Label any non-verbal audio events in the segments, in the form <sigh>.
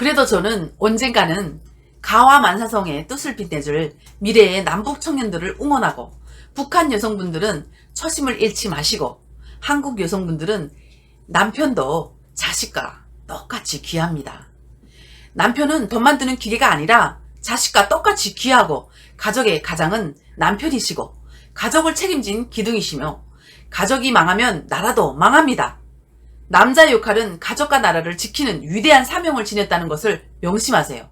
그래도 저는 언젠가는 가와 만사성의 뜻을 빛내줄 미래의 남북 청년들을 응원하고 북한 여성분들은 처심을 잃지 마시고 한국 여성분들은 남편도 자식과 똑같이 귀합니다. 남편은 돈 만드는 기계가 아니라 자식과 똑같이 귀하고 가족의 가장은 남편이시고 가족을 책임진 기둥이시며 가족이 망하면 나라도 망합니다. 남자의 역할은 가족과 나라를 지키는 위대한 사명을 지녔다는 것을 명심하세요.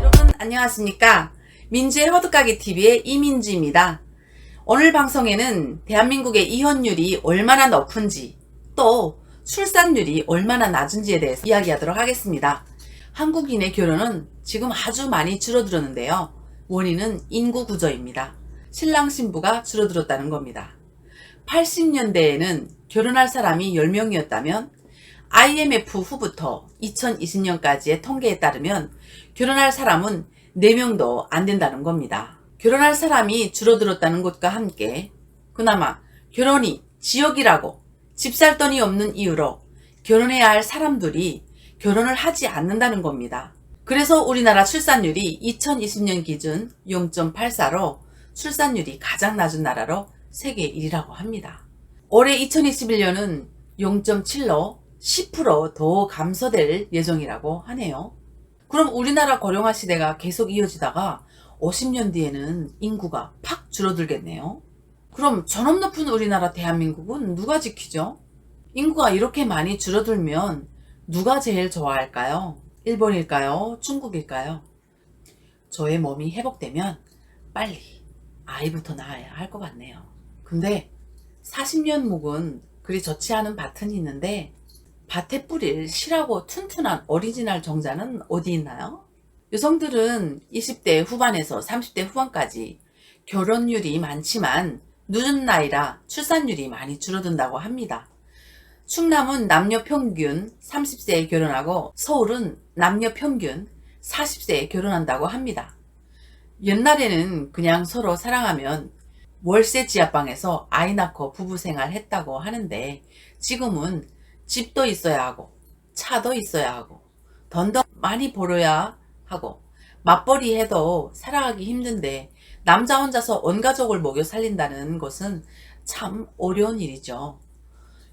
여러분 안녕하십니까? 민주의 허드가기 TV의 이민주입니다. 오늘 방송에는 대한민국의 이혼율이 얼마나 높은지 또 출산율이 얼마나 낮은지에 대해서 이야기하도록 하겠습니다. 한국인의 결혼은 지금 아주 많이 줄어들었는데요. 원인은 인구 구조입니다. 신랑 신부가 줄어들었다는 겁니다. 80년대에는 결혼할 사람이 10명이었다면 IMF 후부터 2020년까지의 통계에 따르면 결혼할 사람은 4명도 안 된다는 겁니다. 결혼할 사람이 줄어들었다는 것과 함께 그나마 결혼이 지역이라고 집 살 돈이 없는 이유로 결혼해야 할 사람들이 결혼을 하지 않는다는 겁니다. 그래서 우리나라 출산율이 2020년 기준 0.84로 출산율이 가장 낮은 나라로 세계 1위라고 합니다. 올해 2021년은 0.7로 10%더 감소될 예정이라고 하네요. 그럼 우리나라 고령화 시대가 계속 이어지다가 50년 뒤에는 인구가 팍 줄어들겠네요. 그럼 전업 높은 우리나라 대한민국은 누가 지키죠? 인구가 이렇게 많이 줄어들면 누가 제일 좋아할까요? 일본일까요? 중국일까요? 저의 몸이 회복되면 빨리 아이부터 낳아야 할 것 같네요. 근데 40년 묵은 그리 좋지 않은 밭은 있는데 밭에 뿌릴 실하고 튼튼한 오리지널 정자는 어디 있나요? 여성들은 20대 후반에서 30대 후반까지 결혼율이 많지만 늦은 나이라 출산율이 많이 줄어든다고 합니다. 충남은 남녀 평균 30세에 결혼하고 서울은 남녀 평균 40세에 결혼한다고 합니다. 옛날에는 그냥 서로 사랑하면 월세 지하방에서 아이 낳고 부부 생활 했다고 하는데 지금은 집도 있어야 하고 차도 있어야 하고 돈도 많이 벌어야 하고 맞벌이 해도 살아가기 힘든데 남자 혼자서 온 가족을 먹여 살린다는 것은 참 어려운 일이죠.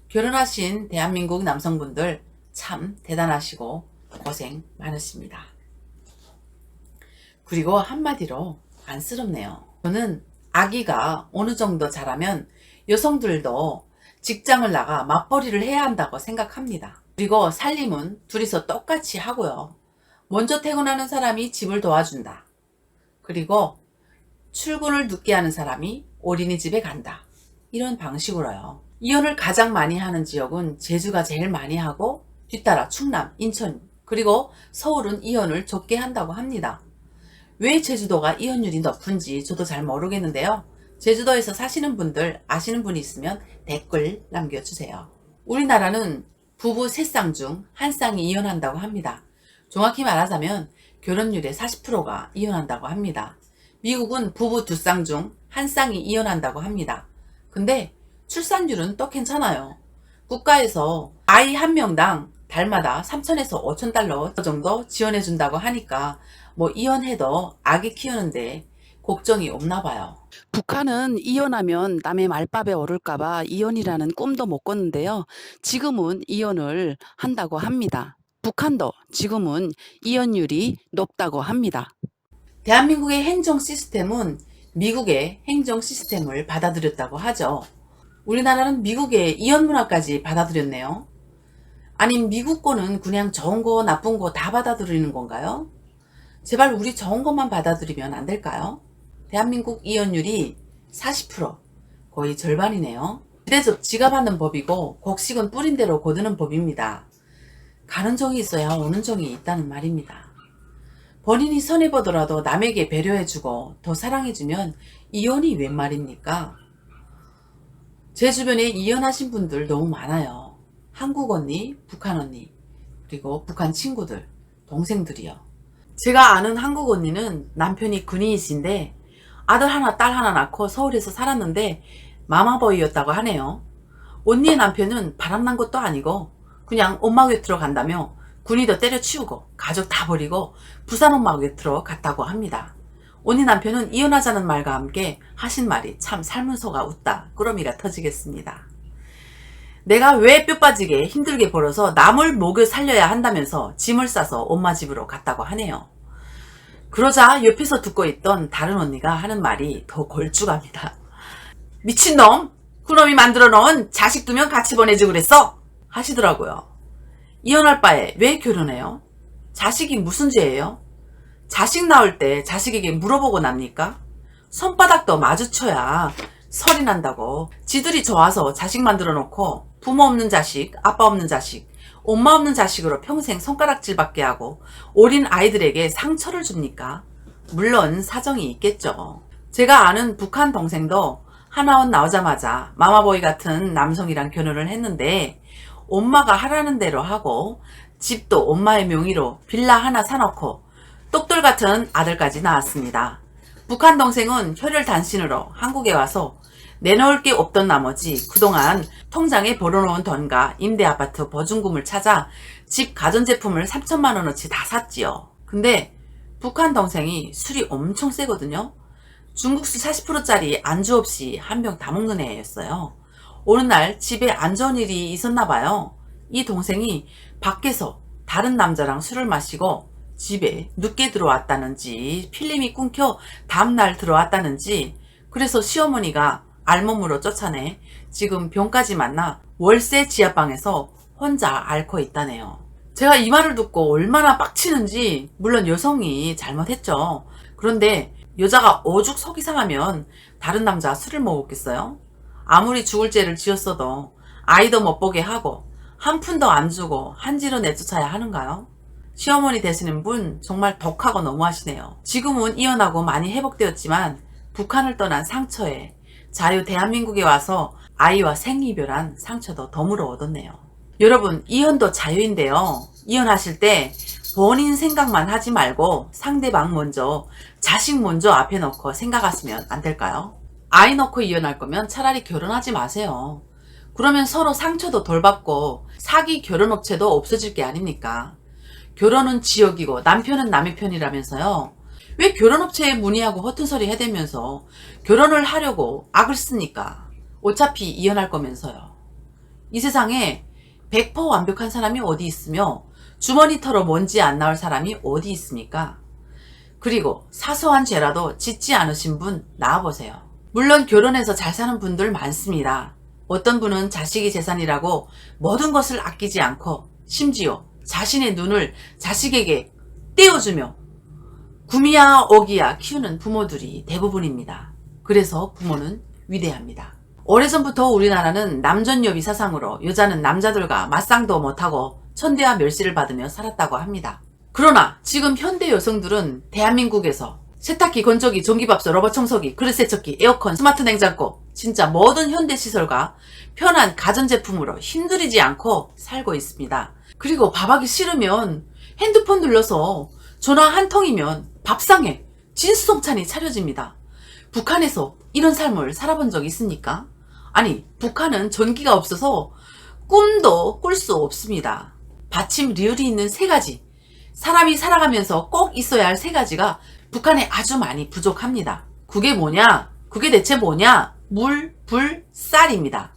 결혼하신 대한민국 남성분들 참 대단하시고 고생 많으십니다. 그리고 한마디로 안쓰럽네요. 저는 아기가 어느 정도 자라면 여성들도 직장을 나가 맞벌이를 해야 한다고 생각합니다. 그리고 살림은 둘이서 똑같이 하고요. 먼저 퇴근하는 사람이 집을 도와준다. 그리고 출근을 늦게 하는 사람이 어린이집에 간다. 이런 방식으로요. 이혼을 가장 많이 하는 지역은 제주가 제일 많이 하고 뒤따라 충남, 인천, 그리고 서울은 이혼을 적게 한다고 합니다. 왜 제주도가 이혼율이 높은지 저도 잘 모르겠는데요. 제주도에서 사시는 분들 아시는 분이 있으면 댓글 남겨주세요. 우리나라는 부부 세쌍중 한 쌍이 이혼한다고 합니다. 정확히 말하자면 결혼율의 40%가 이혼한다고 합니다. 미국은 부부 두 쌍 중 한 쌍이 이혼한다고 합니다. 근데 출산율은 또 괜찮아요. 국가에서 아이 한 명당 달마다 3천에서 5천 달러 정도 지원해준다고 하니까 뭐 이혼해도 아기 키우는데 걱정이 없나 봐요. 북한은 이혼하면 남의 말밥에 오를까봐 이혼이라는 꿈도 못 꿨는데요. 지금은 이혼을 한다고 합니다. 북한도 지금은 이혼율이 높다고 합니다. 대한민국의 행정 시스템은 미국의 행정 시스템을 받아들였다고 하죠. 우리나라는 미국의 이혼 문화까지 받아들였네요. 아니 미국 거는 그냥 좋은 거 나쁜 거 다 받아들이는 건가요? 제발 우리 좋은 것만 받아들이면 안 될까요? 대한민국 이혼율이 40% 거의 절반이네요. 비대접 지갑하는 법이고 곡식은 뿌린 대로 거두는 법입니다. 가는 정이 있어야 오는 정이 있다는 말입니다. 본인이 손해보더라도 남에게 배려해주고 더 사랑해주면 이혼이 웬 말입니까? 제 주변에 이혼하신 분들 너무 많아요. 한국 언니, 북한 언니, 그리고 북한 친구들, 동생들이요. 제가 아는 한국 언니는 남편이 군인이신데 아들 하나, 딸 하나 낳고 서울에서 살았는데 마마보이였다고 하네요. 언니의 남편은 바람난 것도 아니고 그냥 엄마 곁으로 간다며 군이도 때려치우고 가족 다 버리고 부산 엄마 곁으로 갔다고 합니다. 언니 남편은 이혼하자는 말과 함께 하신 말이 참 소가 웃다 꾸러미가 터지겠습니다. 내가 왜 뼈 빠지게 힘들게 벌어서 남을 목을 살려야 한다면서 짐을 싸서 엄마 집으로 갔다고 하네요. 그러자 옆에서 듣고 있던 다른 언니가 하는 말이 더 걸쭉합니다. 미친놈! 그놈이 만들어 놓은 자식 두 명 같이 보내지 그랬어? 하시더라고요. 이혼할 바에 왜 결혼해요? 자식이 무슨 죄예요? 자식 낳을 때 자식에게 물어보고 납니까? 손바닥도 마주쳐야 설이 난다고. 지들이 좋아서 자식 만들어 놓고 부모 없는 자식, 아빠 없는 자식, 엄마 없는 자식으로 평생 손가락질받게 하고 어린 아이들에게 상처를 줍니까? 물론 사정이 있겠죠. 제가 아는 북한 동생도 하나원 나오자마자 마마보이 같은 남성이랑 결혼을 했는데 엄마가 하라는 대로 하고 집도 엄마의 명의로 빌라 하나 사놓고 똑돌 같은 아들까지 낳았습니다. 북한 동생은 혈혈 단신으로 한국에 와서 내놓을 게 없던 나머지 그동안 통장에 벌어놓은 돈과 임대 아파트 보증금을 찾아 집 가전제품을 3천만 원어치 다 샀지요. 근데 북한 동생이 술이 엄청 세거든요. 중국술 40%짜리 안주 없이 한 병 다 먹는 애였어요. 어느 날 집에 안 좋은 일이 있었나 봐요. 이 동생이 밖에서 다른 남자랑 술을 마시고 집에 늦게 들어왔다는지 필름이 끊겨 다음날 들어왔다는지 그래서 시어머니가 알몸으로 쫓아내 지금 병까지 만나 월세 지하방에서 혼자 앓고 있다네요. 제가 이 말을 듣고 얼마나 빡치는지 물론 여성이 잘못했죠. 그런데 여자가 오죽 속이 상하면 다른 남자 술을 먹었겠어요? 아무리 죽을 죄를 지었어도 아이도 못 보게 하고 한 푼도 안 주고 한지로 내쫓아야 하는가요? 시어머니 되시는 분 정말 독하고 너무하시네요. 지금은 이혼하고 많이 회복되었지만 북한을 떠난 상처에 자유 대한민국에 와서 아이와 생이별한 상처도 덤으로 얻었네요. 여러분 이혼도 자유인데요. 이혼하실 때 본인 생각만 하지 말고 상대방 먼저 자식 먼저 앞에 놓고 생각하시면 안 될까요? 아이 놓고 이혼할 거면 차라리 결혼하지 마세요. 그러면 서로 상처도 덜 받고 사기 결혼업체도 없어질 게 아닙니까? 결혼은 지역이고 남편은 남의 편이라면서요. 왜 결혼업체에 문의하고 허튼 소리 해대면서 결혼을 하려고 악을 씁니까? 어차피 이혼할 거면서요. 이 세상에 100% 완벽한 사람이 어디 있으며 주머니 털어 먼지 안 나올 사람이 어디 있습니까? 그리고 사소한 죄라도 짓지 않으신 분 나와보세요. 물론 결혼해서 잘 사는 분들 많습니다. 어떤 분은 자식이 재산이라고 모든 것을 아끼지 않고 심지어 자신의 눈을 자식에게 떼어주며 구미야 어기야 키우는 부모들이 대부분입니다. 그래서 부모는 위대합니다. 오래전부터 우리나라는 남전여비 사상으로 여자는 남자들과 맞상도 못하고 천대와 멸시를 받으며 살았다고 합니다. 그러나 지금 현대 여성들은 대한민국에서 세탁기, 건조기, 전기밥솥, 로봇 청소기, 그릇 세척기, 에어컨, 스마트 냉장고 진짜 모든 현대 시설과 편한 가전제품으로 힘들이지 않고 살고 있습니다. 그리고 밥하기 싫으면 핸드폰 눌러서 전화 한 통이면 밥상에 진수성찬이 차려집니다. 북한에서 이런 삶을 살아본 적 있습니까? 아니, 북한은 전기가 없어서 꿈도 꿀 수 없습니다. 받침 리을이 있는 세 가지. 사람이 살아가면서 꼭 있어야 할 세 가지가 북한에 아주 많이 부족합니다. 그게 뭐냐? 그게 대체 뭐냐? 물, 불, 쌀입니다.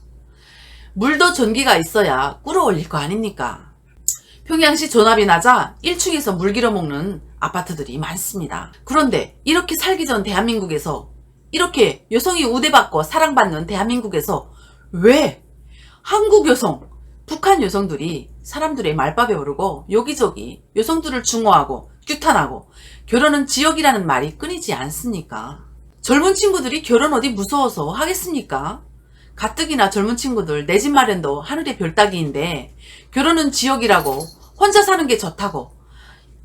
물도 전기가 있어야 꿀어 올릴 거 아닙니까? 평양시 전압이 낮아 1층에서 물 길어 먹는 아파트들이 많습니다. 그런데 이렇게 살기 전 대한민국에서 이렇게 여성이 우대받고 사랑받는 대한민국에서 왜 한국 여성, 북한 여성들이 사람들의 말밥에 오르고 여기저기 여성들을 중호하고 규탄하고 결혼은 지역이라는 말이 끊이지 않습니까? 젊은 친구들이 결혼 어디 무서워서 하겠습니까? 가뜩이나 젊은 친구들 내 집 마련도 하늘의 별 따기인데 결혼은 지역이라고 혼자 사는 게 좋다고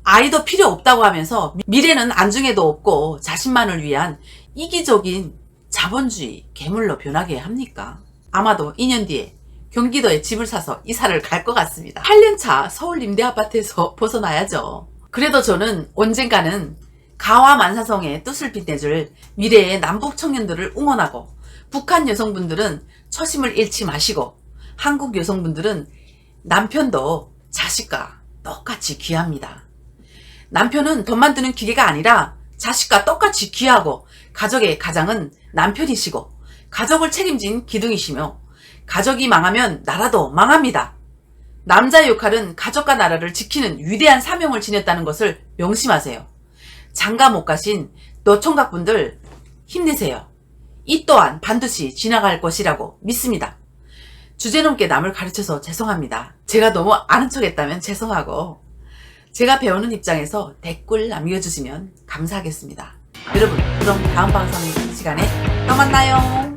아이도 필요 없다고 하면서 미래는 안중에도 없고 자신만을 위한 이기적인 자본주의 괴물로 변하게 합니까? 아마도 2년 뒤에 경기도에 집을 사서 이사를 갈 것 같습니다. 8년차 서울 임대 아파트에서 <laughs> 벗어나야죠. 그래도 저는 언젠가는 가와 만사성의 뜻을 빛내줄 미래의 남북 청년들을 응원하고 북한 여성분들은 초심을 잃지 마시고 한국 여성분들은 남편도 자식과 똑같이 귀합니다. 남편은 돈 만드는 기계가 아니라 자식과 똑같이 귀하고 가족의 가장은 남편이시고 가족을 책임진 기둥이시며 가족이 망하면 나라도 망합니다. 남자의 역할은 가족과 나라를 지키는 위대한 사명을 지녔다는 것을 명심하세요. 장가 못 가신 노총각분들 힘내세요. 이 또한 반드시 지나갈 것이라고 믿습니다. 주제넘게 남을 가르쳐서 죄송합니다. 제가 너무 아는 척 했다면 죄송하고 제가 배우는 입장에서 댓글 남겨주시면 감사하겠습니다. 여러분 그럼 다음 방송 시간에 또 만나요.